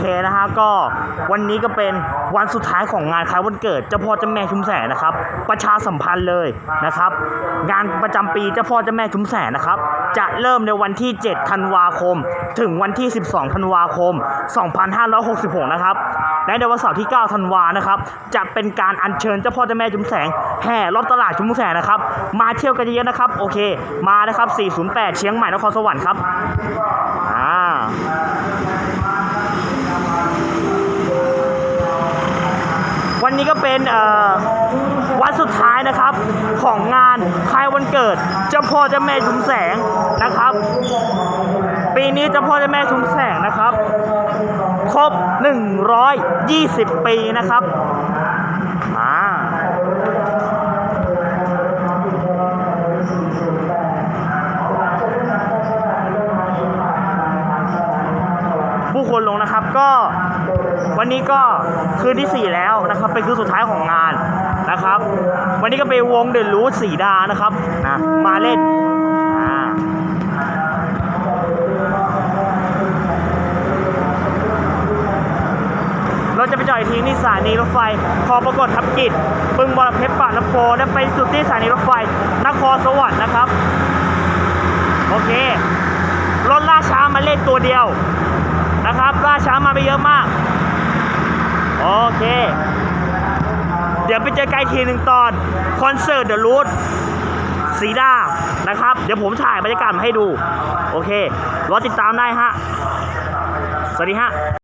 เคนะฮะก็วันนี้ก็เป็นวันสุดท้ายของงานคล้ายวันเกิดเจ้าพ่อเจ้าแม่ชุมแสนะครับ ประชาสัมพันธ์เลยนะครับ งานประจำปีเจ้าพ่อเจ้าแม่ชุมแสนะครับ จะเริ่มในวันที่ 7 ธันวาคม ถึงวันที่ 12 ธันวาคม 2566 นะครับและในวันเสาร์ที่ 9 ธันวานะครับ จะเป็นการอัญเชิญเจ้าพ่อเจ้าแม่ชุมแสงแห่รอบตลาดชุมแสงนะครับ มาเที่ยวกันเยอะๆนะครับ โอเค มานะครับ 408 เชียงใหม่นครสวรรค์ครับ อ่า วันนี้ก็เป็นวันสุดท้ายนะครับของงานคายวันเกิดเจ้าพ่อเจ้าแม่ชุมแสงนะครับ ปีนี้เจ้าพ่อเจ้าแม่ชุมแสงนะครับ ครบ 120 ปีนะครับ ผู้คนลงนะครับ ก็วันนี้ก็คืนที่ 4 แล้วนะครับ เป็นคืนสุดท้ายของงานนะครับ วันนี้ก็เป็นวงเดนรูทสีดานะครับนะมาเล่นเราจะไปจอดทีที่สถานีรถไฟคอปรากฏทับกิจบึงบรเพชรปากน้ำโพและไปสุดที่สถานีรถไฟนครสวรรค์นะครับ โอเครถล่าช้ามาเล่นตัวเดียว ช้ามาไปเยอะมาก โอเค เดี๋ยวไปเจอไกลทีหนึ่งตอนคอนเสิร์ตเดอะรูทสีดานะครับ เดี๋ยวผมถ่ายบรรยากาศมาให้ดู โอเค รอติดตามได้ฮะ สวัสดีฮะ